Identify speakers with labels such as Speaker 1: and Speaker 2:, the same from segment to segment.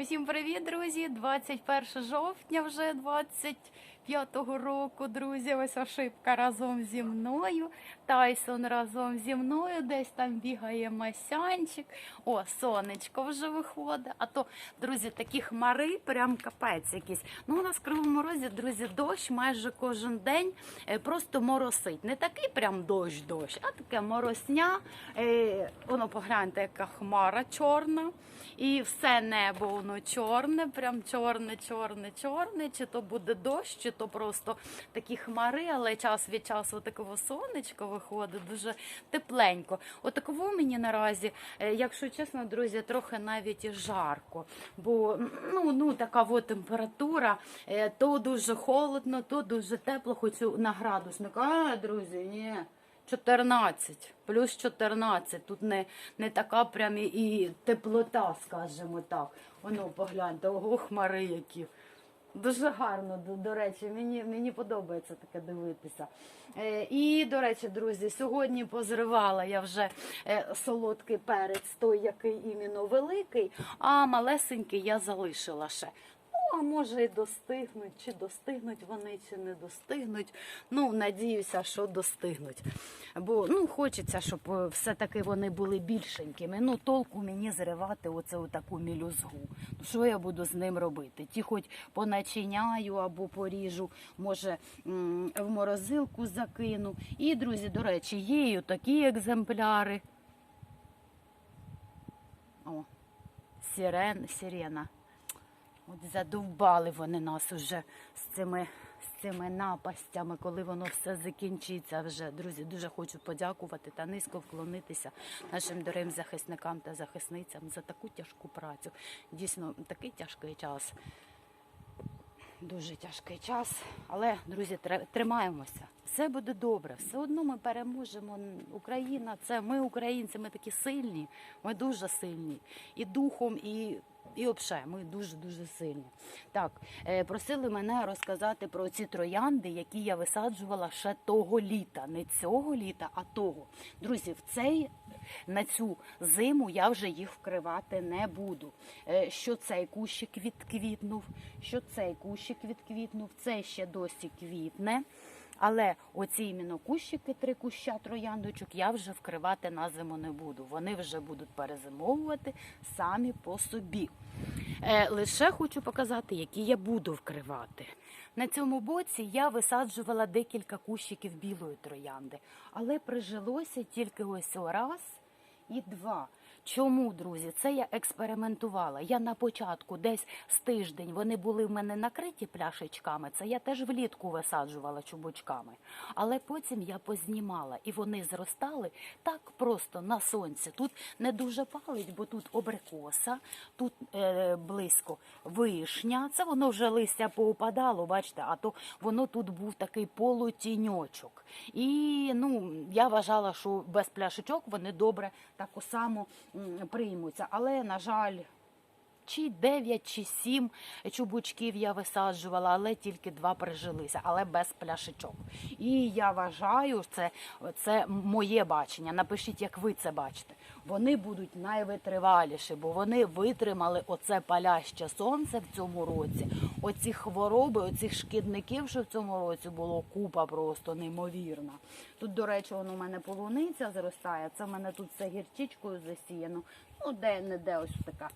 Speaker 1: Усім привіт, друзі! 21 жовтня вже 25-го року, друзі. Ось ошибка разом зі мною. Тайсон разом зі мною. Десь там бігає масянчик. О, сонечко вже виходить. А то, друзі, такі хмари, прям капець якийсь. Ну, у нас в Кривому Розі, друзі, дощ майже кожен день е, просто моросить. Не такий прям дощ-дощ, а таке моросня. Е, Воно погляньте, яка хмара чорна. І все небо воно чорне, прям чорне, чорне, чорне. Чи то буде дощ, чи то просто такі хмари, але час від часу такого сонечко виходить, дуже тепленько. Отаково мені наразі, е, якщо чесно, друзі, трохи навіть жарко. Бо ну, ну така от температура, е, то дуже холодно, то дуже тепло, хоч на градусник. А, друзі, ні. 14, плюс 14. Тут не, не така прям і теплота, скажімо так. Воно погляньте, ого, хмари які. Дуже гарно, до, до речі, мені, мені подобається таке дивитися. Е, і, до речі, друзі, сьогодні позривала я вже е, солодкий перець, той, який іменно великий, а малесенький я залишила ще. А може і достигнуть, чи достигнуть вони, чи не достигнуть. Ну, надіюся, що достигнуть. Бо ну, хочеться, щоб е, все-таки вони були більшенькими. Ну, толку мені зривати оце таку мілюзгу. Ну, що я буду з ним робити? Ті хоч поначиняю або поріжу, може в морозилку закину. І, друзі, до речі, є такі екземпляри. О, сирен, сирена. От задовбали вони нас уже з цими, з цими напастями, коли воно все закінчиться вже. Друзі, дуже хочу подякувати та низько вклонитися нашим дорогим захисникам та захисницям за таку тяжку працю. Дійсно, такий тяжкий час. Дуже тяжкий час, але друзі, тримаємося. Все буде добре. Все одно ми переможемо. Україна, це ми українці. Ми такі сильні. Ми дуже сильні і духом, і. І взагалі, ми дуже дуже сильні. Так, е, просили мене розказати про ці троянди, які я висаджувала ще того літа. Не цього літа, а того. Друзі, в цей на цю зиму я вже їх вкривати не буду. Е, Що цей кущик відквітнув, що цей кущик відквітнув, це ще досі квітне. Але оці іменно кущики, три куща трояндочок, я вже вкривати на зиму не буду. Вони вже будуть перезимовувати самі по собі. Е, лише хочу показати, які я буду вкривати. На цьому боці я висаджувала декілька кущиків білої троянди, але прижилося тільки ось раз і два. Чому, друзі? Це я експериментувала. Я на початку, десь з тиждень, вони були в мене накриті пляшечками. Це я теж влітку висаджувала чубочками. Але потім я познімала, і вони зростали так просто на сонці. Тут не дуже палить, бо тут обрикоса, тут е, близько вишня. Це воно вже листя поупадало, бачите, а то воно тут був такий полутіньочок. І ну, я вважала, що без пляшечок вони добре так само приймуться. Але, на жаль, чи 9, чи 7 чубучків я висаджувала, але тільки два прижилися, але без пляшечок. І я вважаю, це, це моє бачення. Напишіть, як ви це бачите. Вони будуть найвитриваліші, бо вони витримали оце паляще сонце в цьому році. Оці хвороби, оцих шкідників, що в цьому році було купа просто неймовірна. Тут, до речі, воно у мене полуниця зростає. Це в мене тут все гірчичкою засіяно. Ну, де не де ось така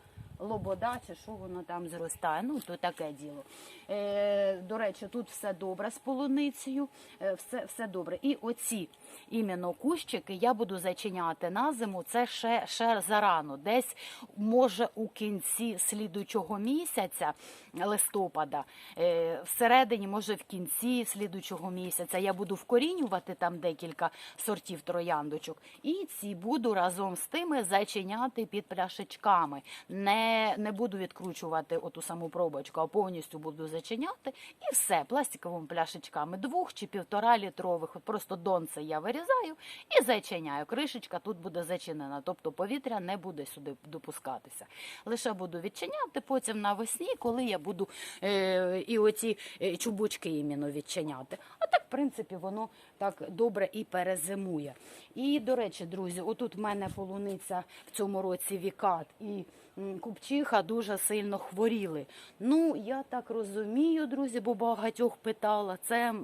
Speaker 1: лобода, чи що воно там зростає. Ну, то таке діло. Е, до речі, тут все добре з полуницею, е, все, все добре. І оці іменно кущики я буду зачиняти на зиму. Це ще, ще зарано. Десь може у кінці слідучого місяця, листопада, е, всередині, може в кінці слідучого місяця я буду вкорінювати там декілька сортів трояндочок. І ці буду разом з тими зачиняти під пляшечками. Не, не буду відкручувати оту саму пробочку, а повністю буду зачиняти. І все, пластиковими пляшечками двох чи півтора літрових. Просто донце я вирізаю і зачиняю. Кришечка тут буде зачинена, тобто повітря не буде сюди допускатися. Лише буду відчиняти потім навесні, коли я буду е, і оці е, чубучки іменно відчиняти. А так, в принципі, воно так добре і перезимує. І, до речі, друзі, отут в мене полуниця в цьому році вікат і купчиха дуже сильно хворіли. Ну, я так розумію, друзі, бо багатьох питала. Це,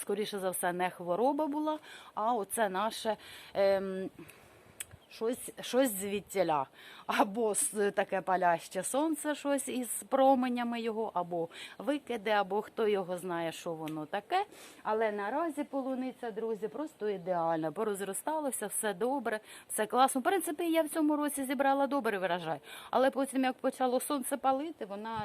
Speaker 1: скоріше за все, не хвороба була, а оце наше. Ем, Щось, щось звідтіля. Або таке паляще сонце, щось із променями його, або викиди, або хто його знає, що воно таке. Але наразі полуниця, друзі, просто ідеальна. Порозросталося, все добре, все класно. В принципі, я в цьому році зібрала добрий врожай. Але потім, як почало сонце палити, вона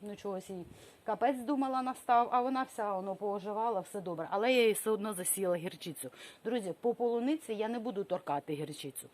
Speaker 1: ну чогось їй капець думала настав, а вона вся воно пооживала, все добре. Але я їй все одно засіяла гірчицю. Друзі, по полуниці я не буду торкати гірчицю.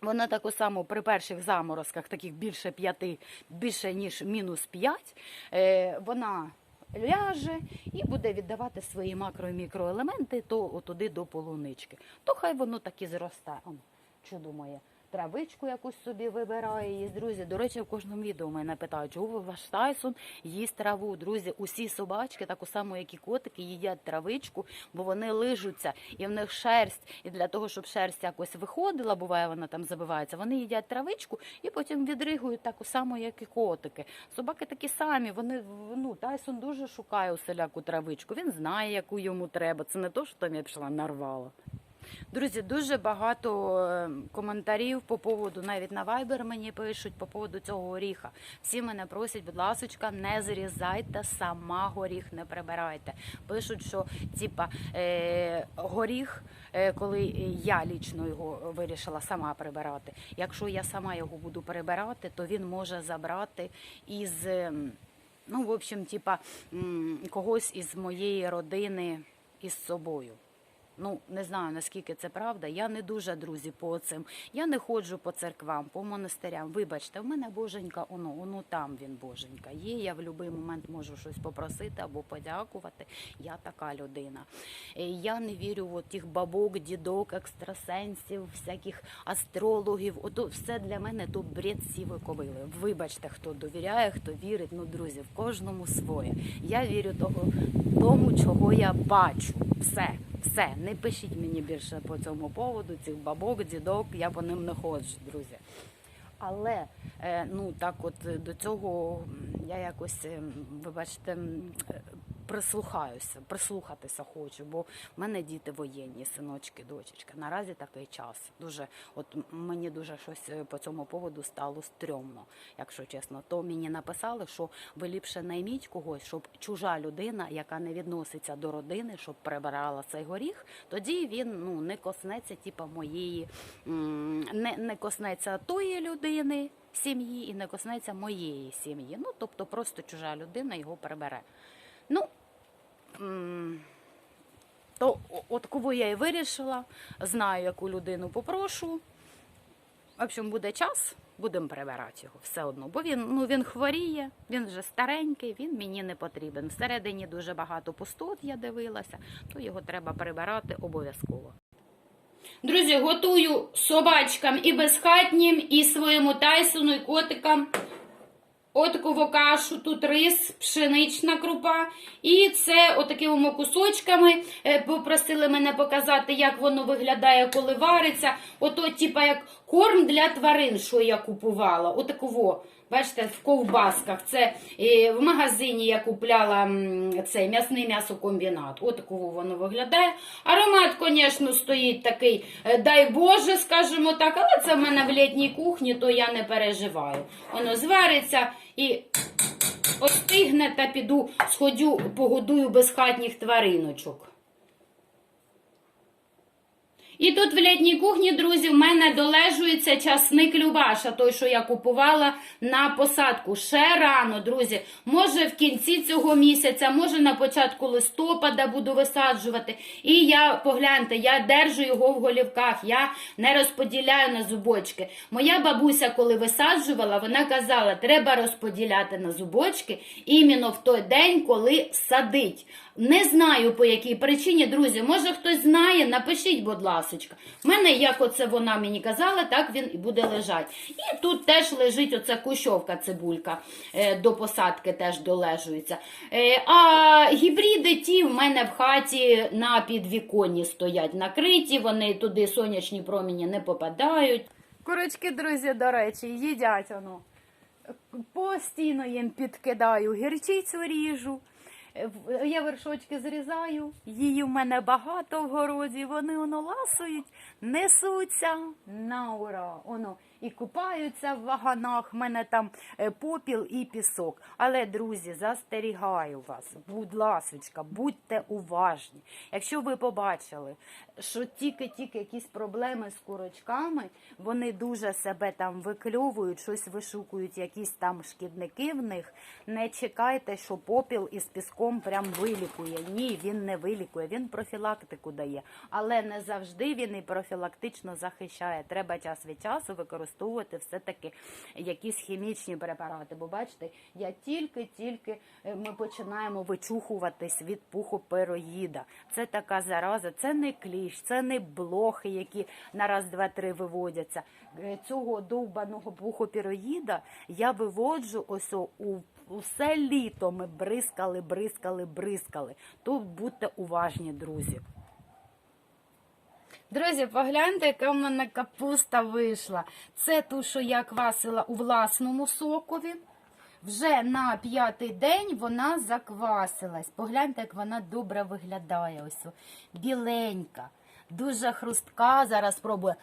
Speaker 1: Вона так само при перших заморозках, таких більше п'яти, більше ніж мінус п'ять, е, вона ляже і буде віддавати свої макро і мікроелементи то туди до полунички. То хай воно так і зросте. Он, чудо моє. Травичку якусь собі вибирає їсть. Друзі, до речі, в кожному відео мене питають, чого ваш Тайсон їсть траву. Друзі, усі собачки, так само, як і котики, їдять травичку, бо вони лижуться, і в них шерсть. І для того, щоб шерсть якось виходила, буває, вона там забивається, вони їдять травичку і потім відригують так само, як і котики. Собаки такі самі. Вони ну Тайсон дуже шукає усіляку травичку. Він знає, яку йому треба. Це не то, що там я пішла нарвала. Друзі, дуже багато е, коментарів по поводу, навіть на Viber мені пишуть по поводу цього горіха. Всі мене просять, будь ласочка, не зрізайте, сама горіх не прибирайте. Пишуть, що типа е, горіх, е, коли я лічно його вирішила сама прибирати. Якщо я сама його буду прибирати, то він може забрати із. ем, Ну, в общем, типа когось із моєї родини із собою. Ну, не знаю наскільки це правда. Я не дуже друзі по цим. Я не ходжу по церквам, по монастирям. Вибачте, в мене боженька, оно, воно там він боженька. Є. Я в будь-який момент можу щось попросити або подякувати. Я така людина. Е, Я не вірю в тих бабок, дідок, екстрасенсів, всяких астрологів. Ото все для мене то бред сівої ковили. Вибачте, хто довіряє, хто вірить. Ну, друзі, в кожному своє. Я вірю того, тому, чого я бачу. Все. Все, не пишіть мені більше по цьому поводу, цих бабок, дідок, я по ним не ходжу, друзі. Але е, ну так, от е, до цього я якось, е, ви бачите, прислухаюся, прислухатися хочу, бо в мене діти воєнні, синочки, дочечка. Наразі такий час. Дуже, от мені дуже щось е, по цьому поводу стало стрьомно, якщо чесно. То мені написали, що ви ліпше найміть когось, щоб чужа людина, яка не відноситься до родини, щоб прибирала цей горіх, тоді він ну не коснеться, типа моєї не, не коснеться тої людини. Сім'ї і не коснеться моєї сім'ї. Ну, тобто просто чужа людина його прибере. Ну, то от кого я і вирішила, знаю, яку людину попрошу. В общем, буде час, будемо прибирати його все одно. Бо він, ну, він хворіє, він вже старенький, він мені не потрібен. Всередині дуже багато пустот, я дивилася, то його треба прибирати обов'язково. Друзі, готую собачкам і безхатнім, і своєму Тайсону, і котикам. Отаку кашу, тут рис, пшенична крупа. І це отакими кусочками е, попросили мене показати, як воно виглядає, коли вариться. Ото, типа, як корм для тварин, що я купувала. Отакого. Бачите, в ковбасках. Це е, в магазині я купляла цей м'ясний м'ясокомбінат. Отакого воно виглядає. Аромат, звісно, стоїть такий, е, дай Боже, скажімо так, але це в мене в літній кухні, то я не переживаю. Воно звариться і остигне та піду, сходю, погодую безхатніх твариночок. І тут в літній кухні, друзі, в мене долежується часник Любаша, той, що я купувала на посадку. Ще рано, друзі. Може в кінці цього місяця, може на початку листопада буду висаджувати. І я, погляньте, я держу його в голівках, я не розподіляю на зубочки. Моя бабуся, коли висаджувала, вона казала, треба розподіляти на зубочки іменно в той день, коли садить. Не знаю по якій причині, друзі. Може хтось знає, напишіть, будь ласочка. В мене, як оце вона мені казала, так він і буде лежати. І тут теж лежить оця кущовка цибулька е, до посадки теж долежується. Е, а гібриди ті в мене в хаті на підвіконні стоять накриті, вони туди сонячні промені не попадають. Курочки, друзі, до речі, їдять воно. Постійно їм підкидаю гірчицю ріжу. Я вершочки зрізаю, її в мене багато в городі, вони воно ласують, несуться. На ура. Воно і купаються в ваганах, в мене там е, попіл і пісок. Але, друзі, застерігаю вас, будь ласочка, будьте уважні. Якщо ви побачили, що тільки-тільки якісь проблеми з курочками, вони дуже себе там викльовують, щось вишукують, якісь там шкідники в них. Не чекайте, що попіл із піском прям вилікує. Ні, він не вилікує, він профілактику дає. Але не завжди він і профілактично захищає. Треба час від часу використовувати все-таки якісь хімічні препарати. Бо бачите, я тільки-тільки е, ми починаємо вичухуватись від пухопероїда. Це така зараза, це не кліщ, це не блохи, які на раз, два, три виводяться. Е, Цього довбаного пухопероїда я виводжу ось у Усе літо ми бризкали, бризкали, бризкали. Тут будьте уважні, друзі. Друзі, погляньте, яка в мене капуста вийшла. Це ту, що я квасила у власному сокові. Вже на п'ятий день вона заквасилась. Погляньте, як вона добре виглядає. Ось біленька, дуже хрустка. Зараз спробую.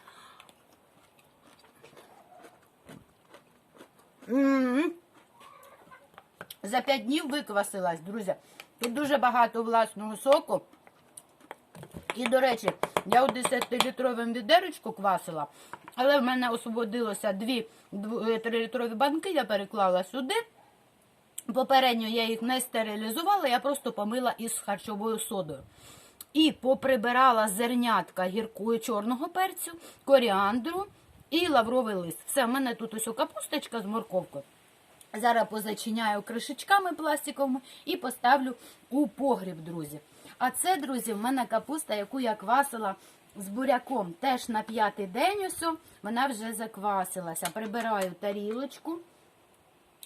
Speaker 1: За 5 днів виквасилась, друзі. Тут дуже багато власного соку. І, до речі, я у 10-літровому відеречку квасила, але в мене освободилося дві 3-літрові банки, я переклала сюди. Попередньо я їх не стерилізувала, я просто помила із харчовою содою. І поприбирала зернятка гіркою чорного перцю, коріандру і лавровий лист. Все, в мене тут ось капусточка з морковкою. Зараз позачиняю кришечками пластиковими і поставлю у погріб, друзі. А це, друзі, в мене капуста, яку я квасила з буряком. Теж на п'ятий день усю вона вже заквасилася. Прибираю тарілочку.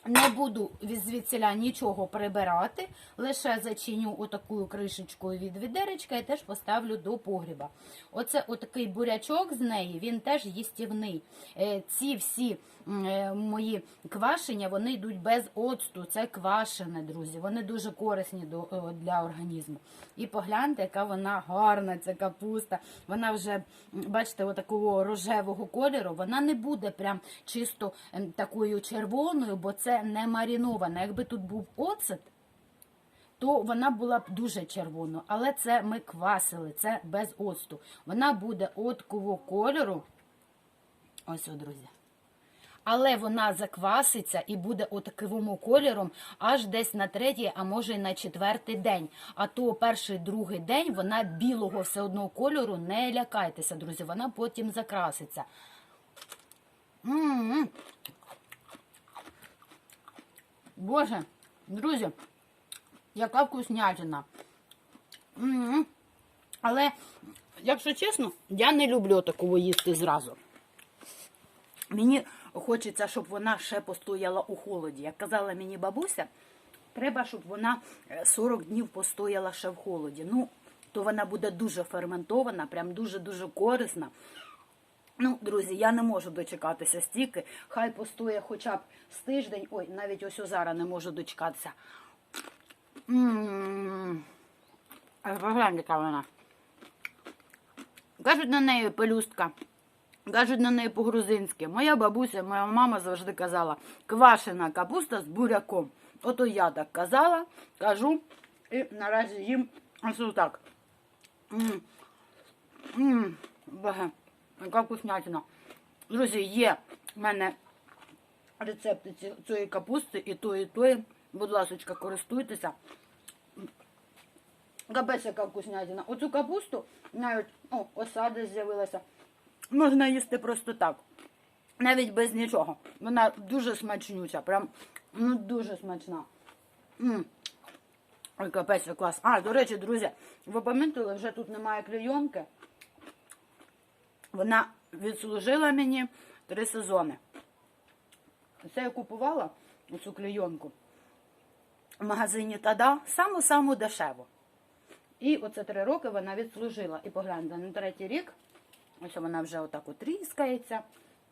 Speaker 1: Не буду від звідсіля нічого прибирати, лише зачиню отакою кришечкою від відеречка і теж поставлю до погріба. Оце отакий бурячок з неї, він теж їстівний. Е, Ці всі е, мої квашення, вони йдуть без оцту. Це квашене, друзі. Вони дуже корисні е, для організму. І погляньте, яка вона гарна, ця капуста. Вона вже, бачите, отакого рожевого кольору. Вона не буде прям чисто ем, такою червоною, бо це не марінована. Якби тут був оцет, то вона була б дуже червоною. Але це ми квасили, це без оцту. Вона буде откового кольору. Ось, о, друзі. Але вона закваситься і буде отаковому кольором аж десь на третій, а може й на четвертий день. А то перший, другий день вона білого все одного кольору. Не лякайтеся, друзі, вона потім закраситься. М-м-м. Боже, друзі, яка вкуснятина. Але, якщо чесно, я не люблю такого їсти зразу. Мені хочеться, щоб вона ще постояла у холоді. Як казала мені бабуся, треба, щоб вона е, 40 днів постояла ще в холоді. Ну, то вона буде дуже ферментована, прям дуже-дуже корисна. Ну, друзі, я не можу дочекатися стільки. Хай постоє хоча б з тиждень. Ой, навіть ось зараз не можу дочекатися. Погляньте, яка вона. Кажуть на неї пелюстка. Кажуть на неї по-грузинськи. Моя бабуся, моя мама завжди казала, квашена капуста з буряком. Ото я так казала, кажу, і наразі їм ось так. М. М. яка вкуснятина. Друзі, є в мене рецепти цієї капусти і тої, і тої. Будь ласка, користуйтеся. Капець, яка вкуснятина. Оцю капусту навіть о, осада з'явилася. Можна їсти просто так. Навіть без нічого. Вона дуже смачнюча. Прям ну дуже смачна. М. Ой, капець, клас. А, до речі, друзі, ви помітили, вже тут немає клейонки. Вона відслужила мені три сезони. Це я купувала цю клейонку в магазині Тада саму-саму дешево. І оце три роки вона відслужила. І погляньте, на третій рік, ось вона вже отак от тріскається.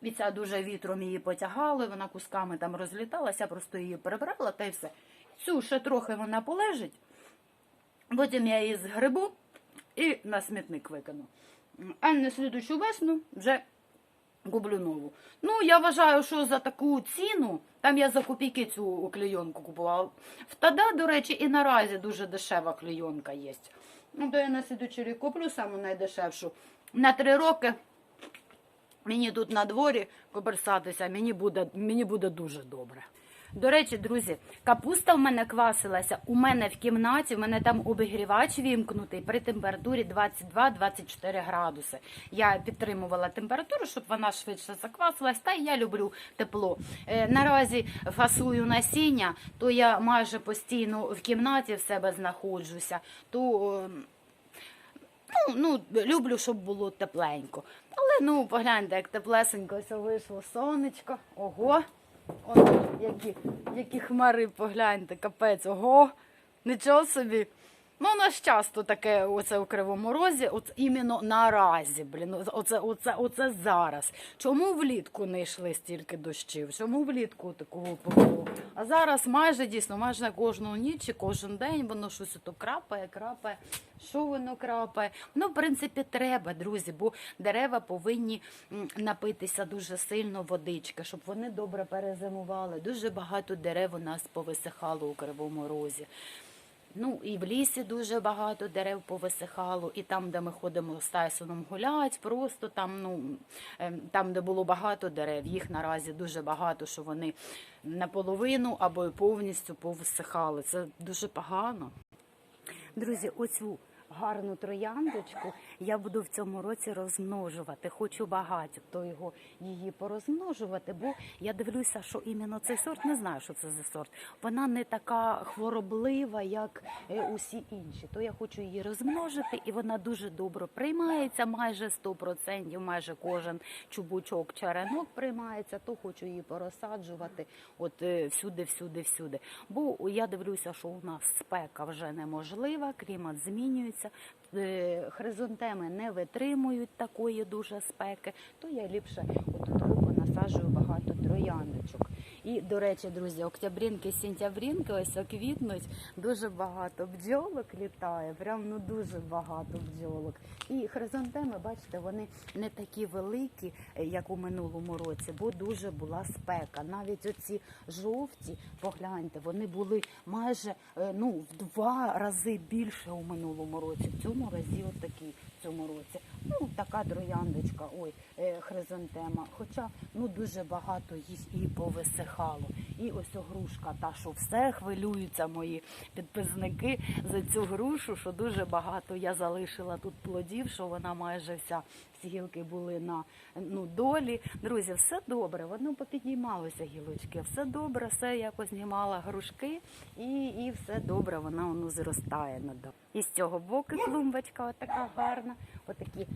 Speaker 1: І ця дуже вітром її потягали, вона кусками там розліталася, просто її перебрала та й все. Цю ще трохи вона полежить. Потім я її згребу і на смітник викину. А на слідучу весну вже куплю нову. Ну, я вважаю, що за таку ціну, там я за копійки цю клейонку купувала. В Тада, до речі, і наразі дуже дешева клейонка є. Ну, то я на слідучий рік куплю саму найдешевшу. На три роки мені тут на дворі коперсатися, мені буде, мені буде дуже добре. До речі, друзі, капуста в мене квасилася. У мене в кімнаті, в мене там обігрівач вімкнутий при температурі 22-24 градуси. Я підтримувала температуру, щоб вона швидше заквасилась, та я люблю тепло. Е, наразі фасую насіння, то я майже постійно в кімнаті в себе знаходжуся. То е, Ну, ну, люблю, щоб було тепленько. Але ну, погляньте, як теплесенько все вийшло сонечко. Ого. О, які, які хмари, погляньте, капець, ого. Нічого собі. Ну, у нас часто таке оце у Кривому Розі, от іменно наразі, блін, оце, оце, оце зараз. Чому влітку не йшли стільки дощів? Чому влітку такого було? А зараз майже дійсно, майже кожну ніч і кожен день воно щось ото крапає, крапає. Що воно крапає? Ну, в принципі, треба, друзі, бо дерева повинні напитися дуже сильно водички, щоб вони добре перезимували. Дуже багато дерев у нас повисихало у Кривому Розі. Ну і в лісі дуже багато дерев повисихало, і там, де ми ходимо з Тайсоном гулять, просто там, ну ем, там, де було багато дерев, їх наразі дуже багато, що вони наполовину або повністю повисихали. Це дуже погано. Друзі, оцю гарну трояндочку я буду в цьому році розмножувати. Хочу багато то його її порозмножувати, бо я дивлюся, що іменно цей сорт не знаю, що це за сорт. Вона не така хвороблива, як е, усі інші. То я хочу її розмножити, і вона дуже добре приймається, майже 100%, майже кожен чубучок, черенок приймається. То хочу її порозсаджувати. От е, всюди, всюди, всюди. Бо я дивлюся, що у нас спека вже неможлива, клімат змінюється. Е, Хризантеми не витримують такої дуже спеки, то я ліпше отут насаджую багато трояндочок. І, до речі, друзі, октябрінки, сентябрінки ось оквітнуть, дуже багато бджолок літає, прям ну дуже багато бджолок. І хризантеми, бачите, вони не такі великі, е, як у минулому році, бо дуже була спека. Навіть оці жовті, погляньте, вони були майже е, ну, в два рази більше у минулому році. В цьому разі от такі в цьому році. Ну, така трояндочка, ой, е, хризантема. Хоча ну дуже багато їх і повисихало. І ось огрушка, та що все хвилюються мої підписники за цю грушу, що дуже багато я залишила тут плодів, що вона майже вся всі гілки були на ну, долі. Друзі, все добре, воно попіднімалося гілочки, все добре, все якось знімала грушки, і, і все добре, вона воно зростає надо. І з цього боку клумбочка така гарна, отакі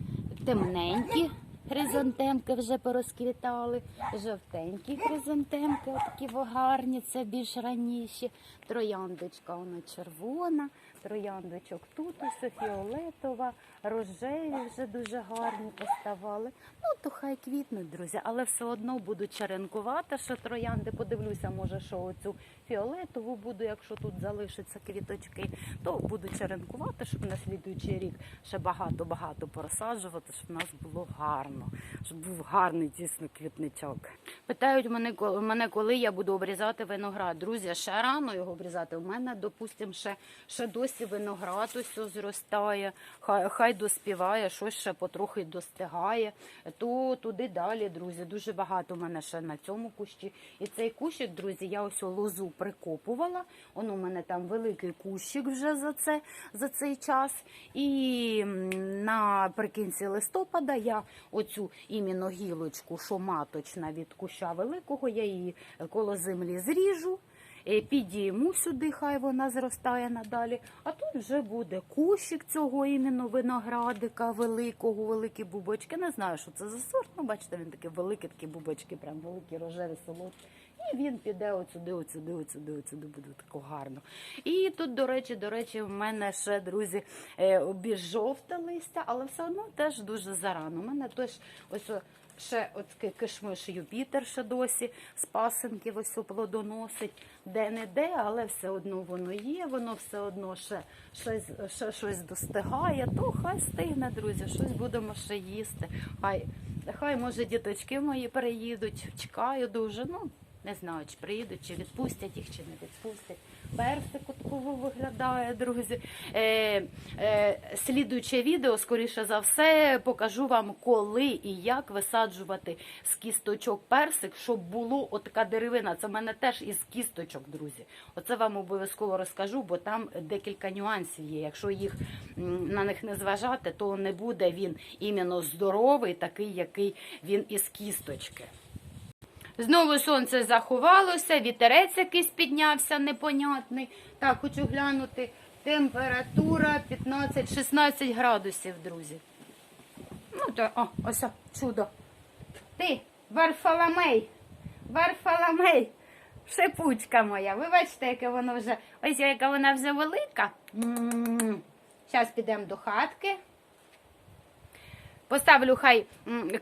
Speaker 1: темненькі. Хризантемки вже порозквітали, жовтенькі хризантемки, отакі гарні, це більш раніші. Трояндочка вона червона, трояндочок тут ось фіолетова, рожеві вже дуже гарні поставали. Ну, то хай квітнуть, друзі, але все одно буду черенкувати, що троянди. Подивлюся, може, що оцю фіолетову буду, якщо тут залишаться квіточки, то буду черенкувати, щоб на слідуючий рік ще багато-багато порозсаджувати, щоб у нас було гарно, щоб був гарний дійсно квітничок. Питають мене, мене, коли я буду обрізати виноград. Друзі, ще рано його обрізати. У мене, допустимо, ще, ще досі виноград ось зростає, хай, хай доспіває, щось ще потрохи достигає. То туди далі, друзі, дуже багато у мене ще на цьому кущі. І цей кущик, друзі, я ось лозу прикопувала. Воно у мене там великий кущик вже за це за цей час. І наприкінці листопада я оцю іменно гілочку, що маточна від куща великого, я її коло землі зріжу. Е, Підійму сюди, хай вона зростає надалі. А тут вже буде кущик цього іменно виноградика великого, великі бубочки. Не знаю, що це за сорт. Ну, бачите, він такі великі, такі бубочки, прям великі, рожеві, солодкі. І він піде от сюди, от сюди, от сюди, от сюди буде тако гарно. І тут, до речі, до речі, в мене ще, друзі, е, більш листя, але все одно теж дуже зарано. У мене теж ось ще от ки- кишмиш Юпітер ще досі з пасенків ось плодоносить. Де-не-де, але все одно воно є, воно все одно ще щось, ще щось достигає, то хай стигне, друзі, щось будемо ще їсти. Хай, хай може діточки мої переїдуть, чекаю дуже. Ну, не знаю, чи приїдуть, чи відпустять їх, чи не відпустять. Персик отково виглядає, друзі. Е, е, слідуюче відео, скоріше за все, покажу вам, коли і як висаджувати з кісточок персик, щоб було отака деревина. Це в мене теж із кісточок, друзі. Оце вам обов'язково розкажу, бо там декілька нюансів є. Якщо їх на них не зважати, то не буде він іменно здоровий, такий, який він із кісточки. Знову сонце заховалося, вітерець якийсь піднявся непонятний. Так, хочу глянути. Температура 15-16 градусів, друзі. Ну, то, о, ось чудо. Ти, Варфаламей, Варфаламей, шипучка моя. Ви бачите, яке воно вже, ось яка вона вже велика. Зараз підемо до хатки. Поставлю, хай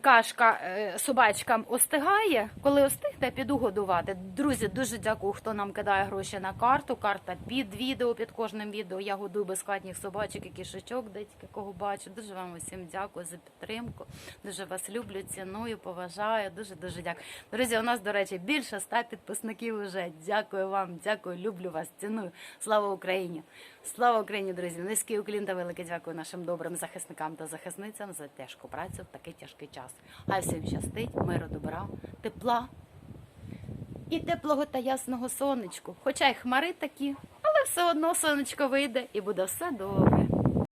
Speaker 1: кашка е, собачкам остигає. Коли остигне, піду годувати. Друзі, дуже дякую, хто нам кидає гроші на карту. Карта під відео, під кожним відео. Я годую безхатніх собачок і кішечок, десь кого бачу. Дуже вам усім дякую за підтримку. Дуже вас люблю, ціную, поважаю. Дуже дуже дякую. Друзі, у нас, до речі, більше ста підписників уже. Дякую вам, дякую, люблю вас, ціную. Слава Україні! Слава Україні, друзі! Низький уклін та велике дякую нашим добрим захисникам та захисницям за тяжку працю в такий тяжкий час. Хай всім щастить, миру, добра, тепла і теплого та ясного сонечку. Хоча й хмари такі, але все одно сонечко вийде і буде все добре.